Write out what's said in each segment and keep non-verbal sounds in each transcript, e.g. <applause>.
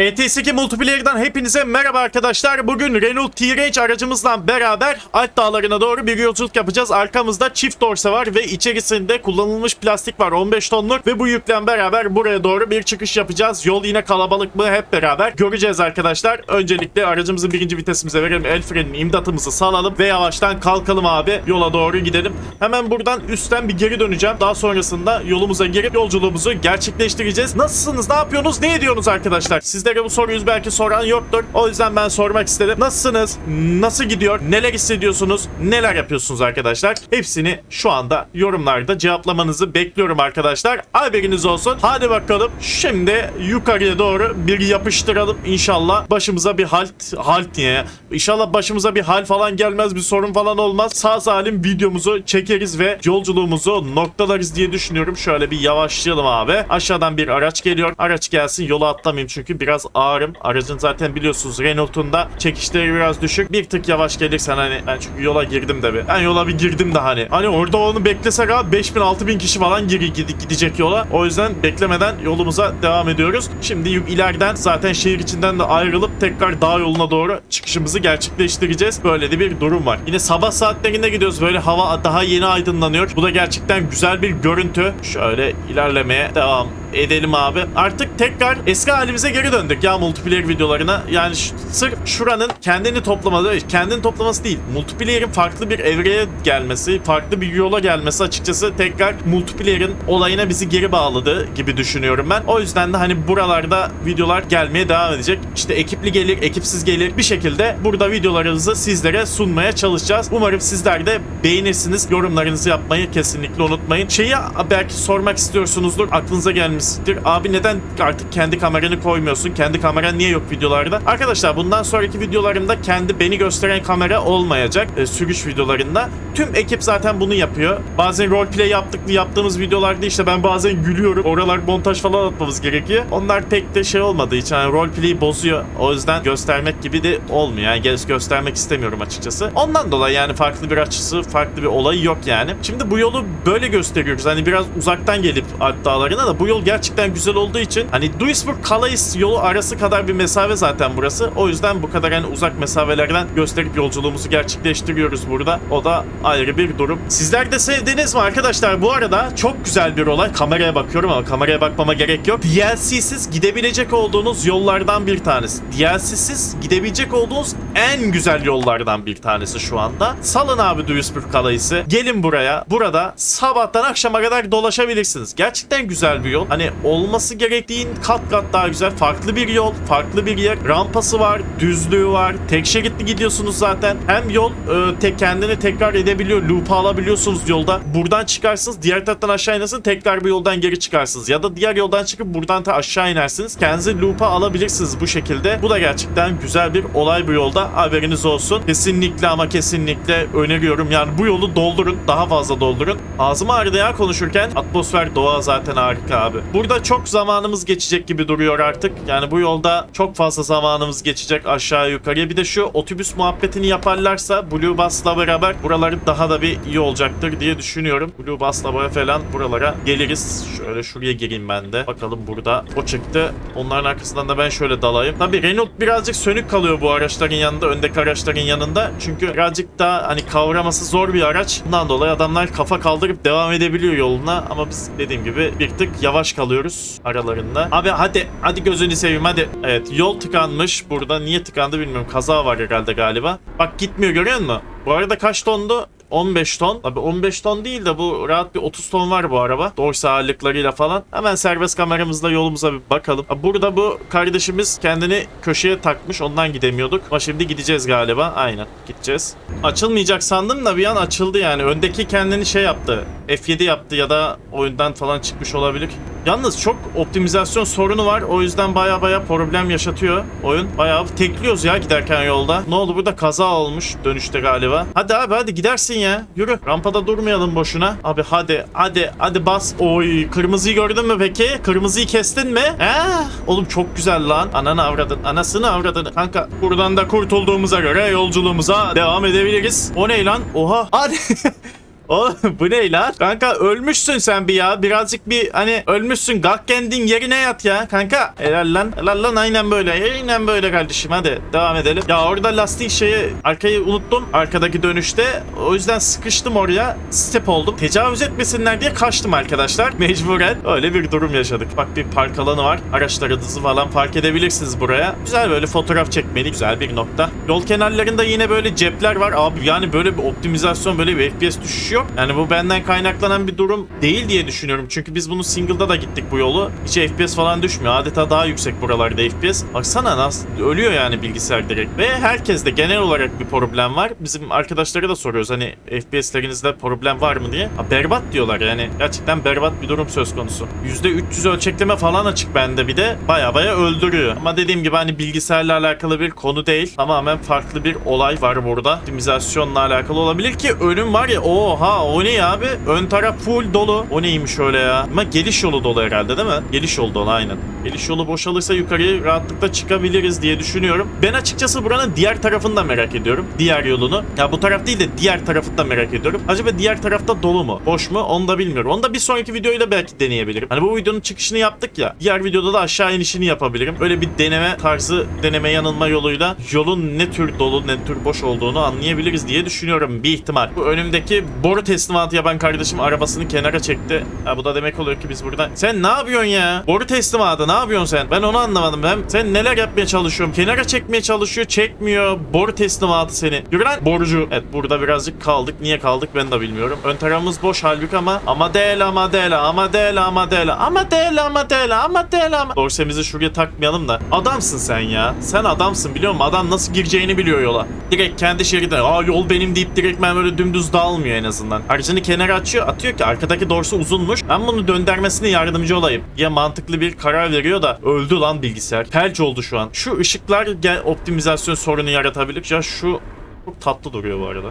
ETS2 Multiplayer'dan hepinize merhaba arkadaşlar. Bugün Renault T-Range aracımızla beraber Alp Dağları'na doğru bir yolculuk yapacağız. Arkamızda çift dorse var ve içerisinde kullanılmış plastik var 15 tonluk ve bu yükle beraber buraya doğru bir çıkış yapacağız. Yol yine kalabalık mı hep beraber göreceğiz arkadaşlar. Öncelikle aracımızı birinci vitesimize verelim. El frenini imdatımızı salalım ve yavaştan kalkalım abi. Yola doğru gidelim. Hemen buradan üstten bir geri döneceğim. Daha sonrasında yolumuza girip yolculuğumuzu gerçekleştireceğiz. Nasılsınız? Ne yapıyorsunuz? Ne ediyorsunuz arkadaşlar? Sizlere bu soruyu belki soran yoktur. O yüzden ben sormak istedim. Nasılsınız? Nasıl gidiyor? Neler hissediyorsunuz? Neler yapıyorsunuz arkadaşlar? Hepsini şu anda yorumlarda cevaplamanızı bekliyorum arkadaşlar. Haberiniz olsun. Hadi bakalım. Şimdi yukarıya doğru bir yapıştıralım. İnşallah başımıza bir halt halt niye? İnşallah başımıza bir hal falan gelmez, bir sorun falan olmaz. Sağ salim videomuzu çekeriz ve yolculuğumuzu noktalarız diye düşünüyorum. Şöyle bir yavaşlayalım abi. Aşağıdan bir araç geliyor. Araç gelsin. Yola atlamayayım çünkü biraz ağırım. Aracın zaten biliyorsunuz Renault'un da çekişleri biraz düşük. Bir tık yavaş gelirsen hani ben çünkü yola girdim de bir. Ben yola bir girdim de hani. Hani orada onu beklesek abi 5000 6000 kişi falan gide- gidecek yola. O yüzden beklemeden yolumuza devam ediyoruz. Şimdi ileriden zaten şehir içinden de ayrılıp tekrar dağ yoluna doğru çıkışımızı gerçekleştireceğiz. Böyle de bir durum var. Yine sabah saatlerinde gidiyoruz. Böyle hava daha yeni aydınlanıyor. Bu da gerçekten güzel bir görüntü. Şöyle ilerlemeye devam edelim abi. Artık tekrar eski halimize geri döndük ya multiplayer videolarına. Yani sırf şuranın kendini toplaması, kendini toplaması değil. Multiplayer'in farklı bir evreye gelmesi, farklı bir yola gelmesi açıkçası tekrar multiplayer'in olayına bizi geri bağladı gibi düşünüyorum ben. O yüzden de hani buralarda videolar gelmeye devam edecek. İşte ekipli gelir, ekipsiz gelir. Bir şekilde burada videolarınızı sizlere sunmaya çalışacağız. Umarım sizler de beğenirsiniz. Yorumlarınızı yapmayı kesinlikle unutmayın. Şeyi belki sormak istiyorsunuzdur. Aklınıza gelmiştir. Abi neden artık kendi kameranı koymuyorsun? Kendi kameran niye yok videolarda? Arkadaşlar bundan sonraki videolarımda kendi beni gösteren kamera olmayacak. e, sürüş videolarında. Tüm ekip zaten bunu yapıyor. Bazen roleplay yaptık yaptığımız videolarda işte ben bazen gülüyorum. Oralar montaj falan atmamız gerekiyor. Onlar pek de şey olmadığı için yani roleplay'i bozuyor. O yüzden göstermek gibi de olmuyor. Yani gö- göstermek istemiyorum açıkçası. Ondan dolayı yani farklı bir açısı, farklı bir olayı yok yani. Şimdi bu yolu böyle gösteriyoruz. Hani biraz uzaktan gelip Dağları'na da bu yol gerçekten güzel olduğu için hani Duisburg Calais yolu arası kadar bir mesafe zaten burası. O yüzden bu kadar hani uzak mesafelerden gösterip yolculuğumuzu gerçekleştiriyoruz burada. O da ayrı bir durum. Sizler de sevdiniz mi arkadaşlar? Bu arada çok güzel bir olay. Kameraya bakıyorum ama kameraya bakmama gerek yok. DLC'siz gidebilecek olduğunuz yollardan bir tanesi. DLC'siz gidebilecek olduğunuz en güzel yollardan bir tanesi şu anda. Salın abi Duisburg Calais'i. Gelin buraya. Burada sabahtan akşama kadar dolaşabilirsiniz. Gerçekten güzel bir yol. Hani olması gerektiğin kat kat daha güzel. Farklı bir yol, farklı bir yer. Rampası var, düzlüğü var. Tek şeritli gidiyorsunuz zaten. Hem yol e, tek kendini tekrar edebiliyor. Loop'u alabiliyorsunuz yolda. Buradan çıkarsınız. Diğer taraftan aşağı inersiniz. Tekrar bir yoldan geri çıkarsınız. Ya da diğer yoldan çıkıp buradan da aşağı inersiniz. Kendinizi loop'a alabilirsiniz bu şekilde. Bu da gerçekten güzel bir olay bu yolda. Haberiniz olsun. Kesinlikle ama kesinlikle öneriyorum. Yani bu yolu doldurun. Daha fazla doldurun. Ağzım ağrıdı ya konuşurken. Atmosfer, doğa zaten harika abi. Burada çok zamanımız geçecek gibi duruyor artık. Yani bu yolda çok fazla zamanımız geçecek aşağı yukarıya. Bir de şu otobüs muhabbetini yaparlarsa Blue Bus'la beraber buraları daha da bir iyi olacaktır diye düşünüyorum. Blue Bus'la böyle falan buralara geliriz. Şöyle şuraya gireyim ben de. Bakalım burada o çıktı. Onların arkasından da ben şöyle dalayım. Tabii Renault birazcık sönük kalıyor bu araçların yanında. Öndeki araçların yanında. Çünkü birazcık daha hani kavraması zor bir araç. Bundan dolayı adamlar kafa kaldırıp devam edebiliyor yoluna. Ama biz dediğim gibi bir tık yavaş kalıyoruz aralarında. Abi hadi hadi gözünü seveyim hadi. Evet yol tıkanmış. Burada niye tıkandı bilmiyorum. Kaza var herhalde galiba. Bak gitmiyor görüyor musun? Bu arada kaç tondu? 15 ton. Tabii 15 ton değil de bu rahat bir 30 ton var bu araba. Dorse ağırlıklarıyla falan. Hemen serbest kameramızla yolumuza bir bakalım. Burada bu kardeşimiz kendini köşeye takmış. Ondan gidemiyorduk. Ama şimdi gideceğiz galiba. Aynen gideceğiz. Açılmayacak sandım da bir an açıldı yani. Öndeki kendini şey yaptı. F7 yaptı ya da oyundan falan çıkmış olabilir. Yalnız çok optimizasyon sorunu var. O yüzden baya baya problem yaşatıyor oyun. Bayağı tekliyoruz ya giderken yolda. Ne oldu burada kaza olmuş dönüşte galiba. Hadi abi hadi gidersin ya. Yürü. Rampada durmayalım boşuna. Abi hadi hadi hadi bas. Oy kırmızıyı gördün mü peki? Kırmızıyı kestin mi? He? Oğlum çok güzel lan. Ananı avradın. Anasını avradın. Kanka buradan da kurtulduğumuza göre yolculuğumuza devam edebiliriz. O ne lan? Oha. Hadi. <laughs> Oğlum <laughs> bu ne lan? Kanka ölmüşsün sen bir ya. Birazcık bir hani ölmüşsün. Kalk kendin yerine yat ya. Kanka helal lan. Helal lan aynen böyle. Aynen böyle kardeşim. Hadi devam edelim. Ya orada lastik şeyi arkayı unuttum. Arkadaki dönüşte. O yüzden sıkıştım oraya. Step oldum. Tecavüz etmesinler diye kaçtım arkadaşlar. <laughs> Mecburen. Öyle bir durum yaşadık. Bak bir park alanı var. Araçlarınızı falan park edebilirsiniz buraya. Güzel böyle fotoğraf çekmeli. Güzel bir nokta. Yol kenarlarında yine böyle cepler var. Abi yani böyle bir optimizasyon böyle bir FPS düşüşü yok. Yani bu benden kaynaklanan bir durum değil diye düşünüyorum. Çünkü biz bunu single'da da gittik bu yolu. Hiç FPS falan düşmüyor. Adeta daha yüksek buralarda FPS. Baksana nasıl ölüyor yani bilgisayar direkt. Ve herkeste genel olarak bir problem var. Bizim arkadaşlara da soruyoruz hani FPS'lerinizde problem var mı diye. Ha, berbat diyorlar yani. Gerçekten berbat bir durum söz konusu. %300 ölçekleme falan açık bende bir de. Baya baya öldürüyor. Ama dediğim gibi hani bilgisayarla alakalı bir konu değil. Tamamen farklı bir olay var burada. Optimizasyonla alakalı olabilir ki önüm var ya oha o ne ya abi? Ön taraf full dolu. O neymiş öyle ya? Ama geliş yolu dolu herhalde değil mi? Geliş yolu dolu aynen. Geliş yolu boşalırsa yukarıya rahatlıkla çıkabiliriz diye düşünüyorum. Ben açıkçası buranın diğer tarafını da merak ediyorum. Diğer yolunu. Ya bu taraf değil de diğer tarafını da merak ediyorum. Acaba diğer tarafta dolu mu? Boş mu? Onu da bilmiyorum. Onu da bir sonraki videoyla belki deneyebilirim. Hani bu videonun çıkışını yaptık ya. Diğer videoda da aşağı inişini yapabilirim. Öyle bir deneme tarzı deneme yanılma yoluyla yolun ne tür dolu ne tür boş olduğunu anlayabiliriz diye düşünüyorum. Bir ihtimal. Bu önümdeki boru teslimatı yapan kardeşim arabasını kenara çekti. Ha bu da demek oluyor ki biz buradan. Sen ne yapıyorsun ya? Boru teslimatı ne yapıyorsun sen? Ben onu anlamadım. Ben sen neler yapmaya çalışıyorum? Kenara çekmeye çalışıyor, çekmiyor. Boru teslimatı seni. Yürü lan borucu. Evet burada birazcık kaldık. Niye kaldık ben de bilmiyorum. Ön tarafımız boş halbuki ama ama değil ama değil ama değil ama değil ama değil ama değil ama değil ama. Dorsemizi şuraya takmayalım da. Adamsın sen ya. Sen adamsın biliyor musun? Adam nasıl gireceğini biliyor yola. Direkt kendi şeridine. Aa yol benim deyip direkt ben böyle dümdüz dağılmıyor en azından. Aracını kenara açıyor. Atıyor ki arkadaki dorsu uzunmuş. Ben bunu döndürmesine yardımcı olayım. diye mantıklı bir karar veriyor da öldü lan bilgisayar. Felç oldu şu an. Şu ışıklar optimizasyon sorunu yaratabilir. Ya şu çok tatlı duruyor bu arada.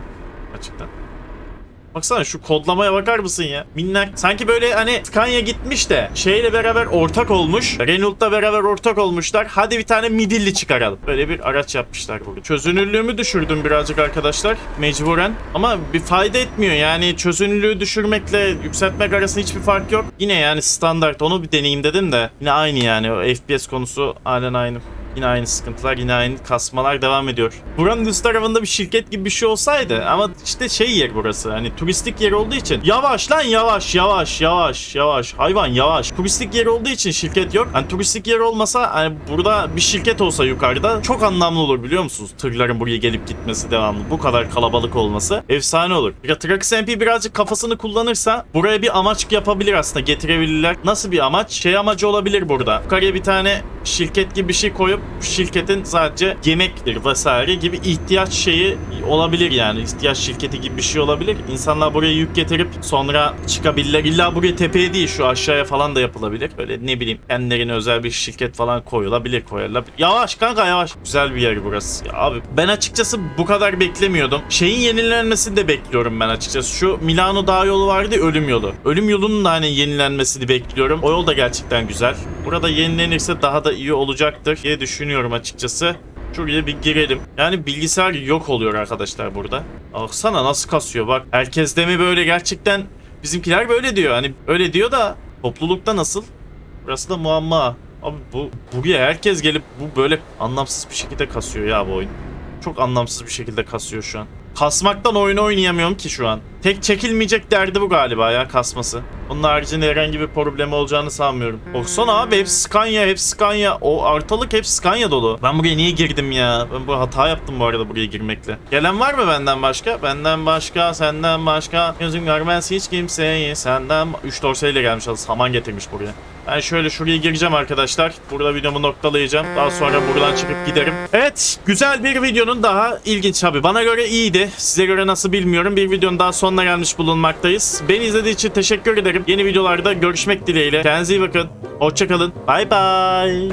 Açıktan. Baksana şu kodlamaya bakar mısın ya? Minnak. Sanki böyle hani Scania gitmiş de şeyle beraber ortak olmuş. Renault'la beraber ortak olmuşlar. Hadi bir tane midilli çıkaralım. Böyle bir araç yapmışlar burada. Çözünürlüğümü düşürdüm birazcık arkadaşlar. Mecburen. Ama bir fayda etmiyor. Yani çözünürlüğü düşürmekle yükseltmek arasında hiçbir fark yok. Yine yani standart onu bir deneyeyim dedim de. Yine aynı yani. O FPS konusu halen aynı. Yine aynı sıkıntılar, yine aynı kasmalar devam ediyor. Buranın üst tarafında bir şirket gibi bir şey olsaydı ama işte şey yer burası. Hani turistik yer olduğu için. Yavaş lan yavaş, yavaş, yavaş, yavaş. Hayvan yavaş. Turistik yer olduğu için şirket yok. Hani turistik yer olmasa hani burada bir şirket olsa yukarıda çok anlamlı olur biliyor musunuz? Tırların buraya gelip gitmesi devamlı. Bu kadar kalabalık olması efsane olur. Ya Trax MP birazcık kafasını kullanırsa buraya bir amaç yapabilir aslında getirebilirler. Nasıl bir amaç? Şey amacı olabilir burada. Yukarıya bir tane şirket gibi bir şey koyup şirketin sadece yemektir vesaire gibi ihtiyaç şeyi olabilir yani. ihtiyaç şirketi gibi bir şey olabilir. İnsanlar buraya yük getirip sonra çıkabilirler. İlla buraya tepeye değil şu aşağıya falan da yapılabilir. Böyle ne bileyim kendilerine özel bir şirket falan koyulabilir koyarlar. Yavaş kanka yavaş. Güzel bir yer burası. Ya abi ben açıkçası bu kadar beklemiyordum. Şeyin yenilenmesini de bekliyorum ben açıkçası. Şu Milano Dağ yolu vardı ölüm yolu. Ölüm yolunun da hani yenilenmesini bekliyorum. O yol da gerçekten güzel. Burada yenilenirse daha da iyi olacaktır diye düşünüyorum açıkçası. Şuraya bir girelim. Yani bilgisayar yok oluyor arkadaşlar burada. Baksana nasıl kasıyor bak. Herkes de mi böyle gerçekten bizimkiler böyle diyor. Hani öyle diyor da toplulukta nasıl? Burası da muamma. Abi bu buraya herkes gelip bu böyle anlamsız bir şekilde kasıyor ya bu oyun. Çok anlamsız bir şekilde kasıyor şu an. Kasmaktan oyunu oynayamıyorum ki şu an. Tek çekilmeyecek derdi bu galiba ya kasması. Onun haricinde herhangi bir problemi olacağını sanmıyorum. Baksana abi hep Scania hep Scania. O ortalık hep Scania dolu. Ben buraya niye girdim ya? Ben bu hata yaptım bu arada buraya girmekle. Gelen var mı benden başka? Benden başka, senden başka. Gözüm görmez hiç kimseyi. Senden... 3 dorseyle gelmiş. Saman getirmiş buraya. Ben şöyle şuraya gireceğim arkadaşlar. Burada videomu noktalayacağım. Daha sonra buradan çıkıp giderim. Evet güzel bir videonun daha ilginç abi. Bana göre iyiydi. Size göre nasıl bilmiyorum. Bir videonun daha sonuna gelmiş bulunmaktayız. Beni izlediği için teşekkür ederim. Yeni videolarda görüşmek dileğiyle. Kendinize iyi bakın. Hoşçakalın. Bay bay.